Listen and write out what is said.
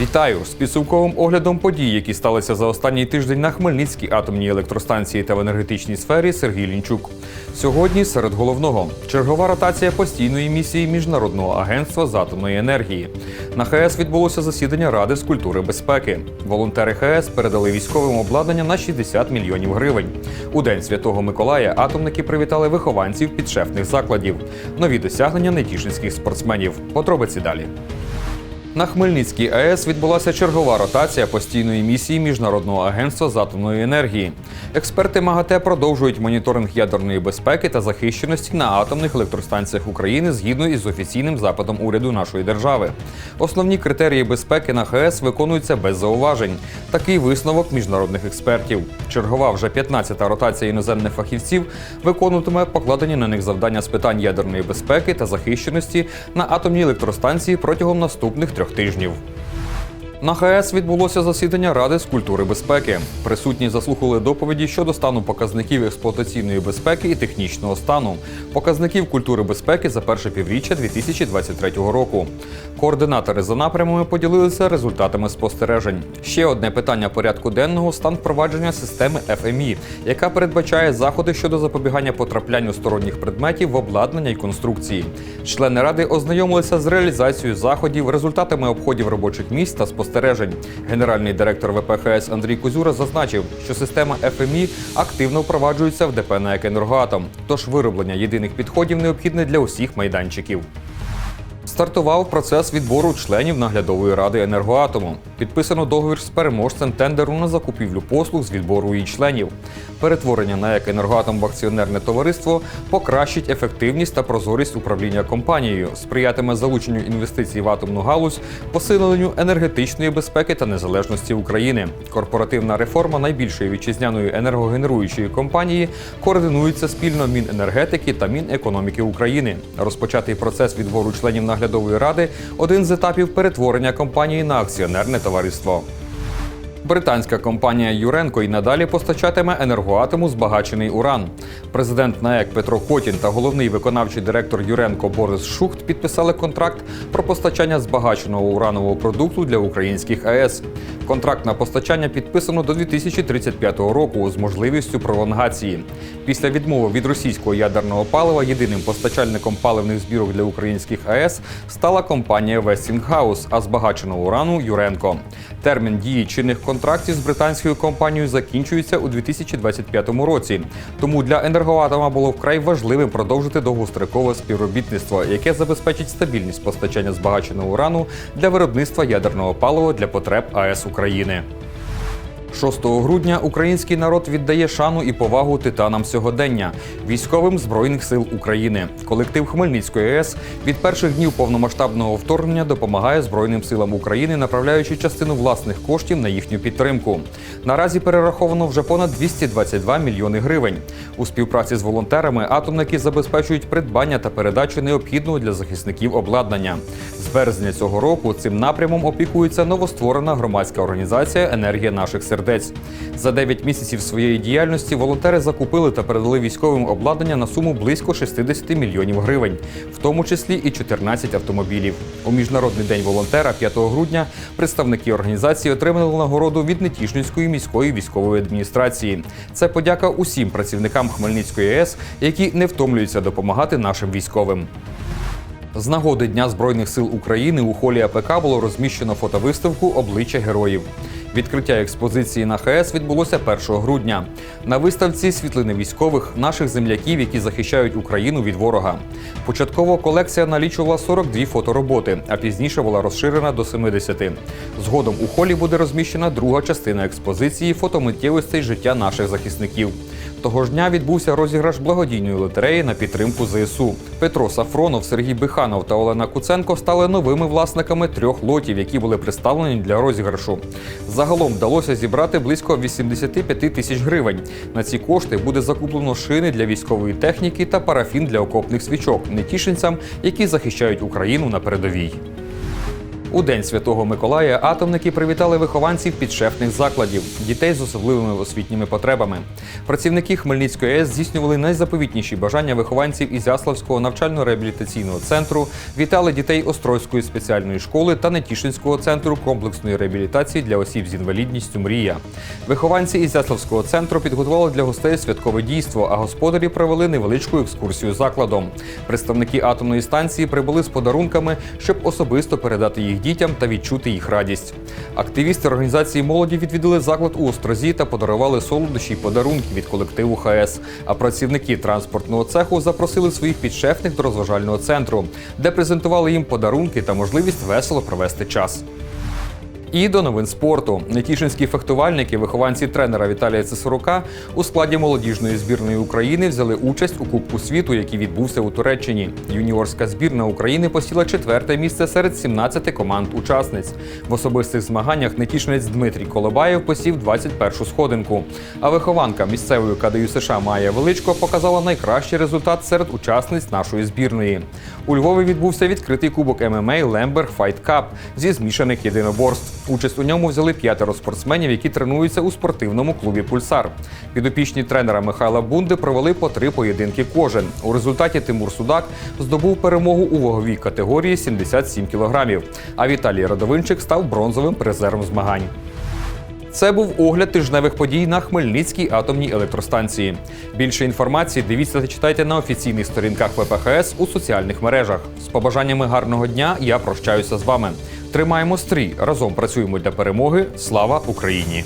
Вітаю з підсумковим оглядом подій, які сталися за останній тиждень на Хмельницькій атомній електростанції та в енергетичній сфері Сергій Лінчук. Сьогодні серед головного чергова ротація постійної місії Міжнародного агентства з атомної енергії. На ХС відбулося засідання Ради з культури безпеки. Волонтери ХС передали військовим обладнання на 60 мільйонів гривень. У день Святого Миколая атомники привітали вихованців підшефних закладів. Нові досягнення нетішинських спортсменів. Подробиці далі. На Хмельницькій АЕС відбулася чергова ротація постійної місії Міжнародного агентства з атомної енергії. Експерти МАГАТЕ продовжують моніторинг ядерної безпеки та захищеності на атомних електростанціях України згідно із офіційним запитом уряду нашої держави. Основні критерії безпеки на ХАЕС виконуються без зауважень. Такий висновок міжнародних експертів. Чергова вже 15-та ротація іноземних фахівців виконуватиме покладені на них завдання з питань ядерної безпеки та захищеності на атомній електростанції протягом наступних трьох тижнів. На ХАЕС відбулося засідання Ради з культури безпеки. Присутні заслухали доповіді щодо стану показників експлуатаційної безпеки і технічного стану, показників культури безпеки за перше півріччя 2023 року. Координатори за напрямами поділилися результатами спостережень. Ще одне питання порядку денного стан впровадження системи FMI, яка передбачає заходи щодо запобігання потраплянню сторонніх предметів в обладнання і конструкції. Члени ради ознайомилися з реалізацією заходів, результатами обходів робочих місць та спостережень. Генеральний директор ВПХС Андрій Кузюра зазначив, що система ФМІ активно впроваджується в ДП «НАЕК Енергоатом», тож вироблення єдиних підходів необхідне для усіх майданчиків. Стартував процес відбору членів наглядової ради енергоатому. Підписано договір з переможцем тендеру на закупівлю послуг з відбору її членів. Перетворення на ЕК «Енергоатом» в акціонерне товариство покращить ефективність та прозорість управління компанією, сприятиме залученню інвестицій в атомну галузь, посиленню енергетичної безпеки та незалежності України. Корпоративна реформа найбільшої вітчизняної енергогенеруючої компанії координується спільно Міненергетики та Мінекономіки України. Розпочатий процес відбору членів наглядової ради один з етапів перетворення компанії на акціонерне товариство. Британська компанія Юренко й надалі постачатиме енергоатому збагачений уран. Президент НАЕК Петро Котін та головний виконавчий директор Юренко Борис Шухт підписали контракт про постачання збагаченого уранового продукту для українських АЕС. Контракт на постачання підписано до 2035 року з можливістю пролонгації. Після відмови від російського ядерного палива єдиним постачальником паливних збірок для українських АЕС стала компанія Westinghouse, а збагаченого урану Юренко. Термін дії чинних контрактів з британською компанією закінчується у 2025 році. Тому для енергоатома було вкрай важливим продовжити довгострокове співробітництво, яке забезпечить стабільність постачання збагаченого урану для виробництва ядерного палива для потреб АЕС України. 6 грудня український народ віддає шану і повагу титанам сьогодення військовим збройних сил України. Колектив Хмельницької АЕС від перших днів повномасштабного вторгнення допомагає Збройним силам України, направляючи частину власних коштів на їхню підтримку. Наразі перераховано вже понад 222 мільйони гривень. У співпраці з волонтерами атомники забезпечують придбання та передачу необхідного для захисників обладнання. Березня цього року цим напрямом опікується новостворена громадська організація Енергія наших сердець. За 9 місяців своєї діяльності волонтери закупили та передали військовим обладнання на суму близько 60 мільйонів гривень, в тому числі і 14 автомобілів. У міжнародний день волонтера 5 грудня представники організації отримали нагороду від Нетішинської міської військової адміністрації. Це подяка усім працівникам Хмельницької АЕС, які не втомлюються допомагати нашим військовим. З нагоди Дня Збройних сил України у холі АПК було розміщено фотовиставку Обличчя героїв. Відкриття експозиції на ХС відбулося 1 грудня. На виставці світлини військових, наших земляків, які захищають Україну від ворога. Початково колекція налічувала 42 фотороботи, а пізніше була розширена до 70. Згодом у холі буде розміщена друга частина експозиції фотомиттєвостей життя наших захисників. Того ж дня відбувся розіграш благодійної лотереї на підтримку ЗСУ. Петро Сафронов, Сергій Биханов та Олена Куценко стали новими власниками трьох лотів, які були представлені для розіграшу. Загалом вдалося зібрати близько 85 тисяч гривень. На ці кошти буде закуплено шини для військової техніки та парафін для окопних свічок нетішинцям, які захищають Україну на передовій. У день святого Миколая атомники привітали вихованців підшефних закладів, дітей з особливими освітніми потребами. Працівники Хмельницької АЕС здійснювали найзаповітніші бажання вихованців із Яславського навчально-реабілітаційного центру, вітали дітей Острозької спеціальної школи та Нетішинського центру комплексної реабілітації для осіб з інвалідністю Мрія. Вихованці із Яславського центру підготували для гостей святкове дійство, а господарі провели невеличку екскурсію закладом. Представники атомної станції прибули з подарунками, щоб особисто передати їх дітям та відчути їх радість. Активісти організації молоді відвідали заклад у Острозі та подарували солодощі й подарунки від колективу ХС. А працівники транспортного цеху запросили своїх підшефних до розважального центру, де презентували їм подарунки та можливість весело провести час. І до новин спорту. Нетішинські фехтувальники, вихованці тренера Віталія Цесарука, у складі молодіжної збірної України взяли участь у Кубку світу, який відбувся у Туреччині. Юніорська збірна України посіла четверте місце серед 17 команд-учасниць. В особистих змаганнях нетішинець Дмитрій Колобаєв посів 21-шу сходинку. А вихованка місцевої КДЮ США Майя Величко показала найкращий результат серед учасниць нашої збірної. У Львові відбувся відкритий кубок ММА Лемберг Fight Cup зі змішаних єдиноборств. Участь у ньому взяли п'ятеро спортсменів, які тренуються у спортивному клубі Пульсар. Підопічні тренера Михайла Бунди провели по три поєдинки кожен. У результаті Тимур Судак здобув перемогу у ваговій категорії 77 кілограмів. А Віталій Радовинчик став бронзовим призером змагань. Це був огляд тижневих подій на Хмельницькій атомній електростанції. Більше інформації дивіться та читайте на офіційних сторінках ВПХС у соціальних мережах. З побажаннями гарного дня я прощаюся з вами. Тримаємо стрій, разом працюємо для перемоги. Слава Україні!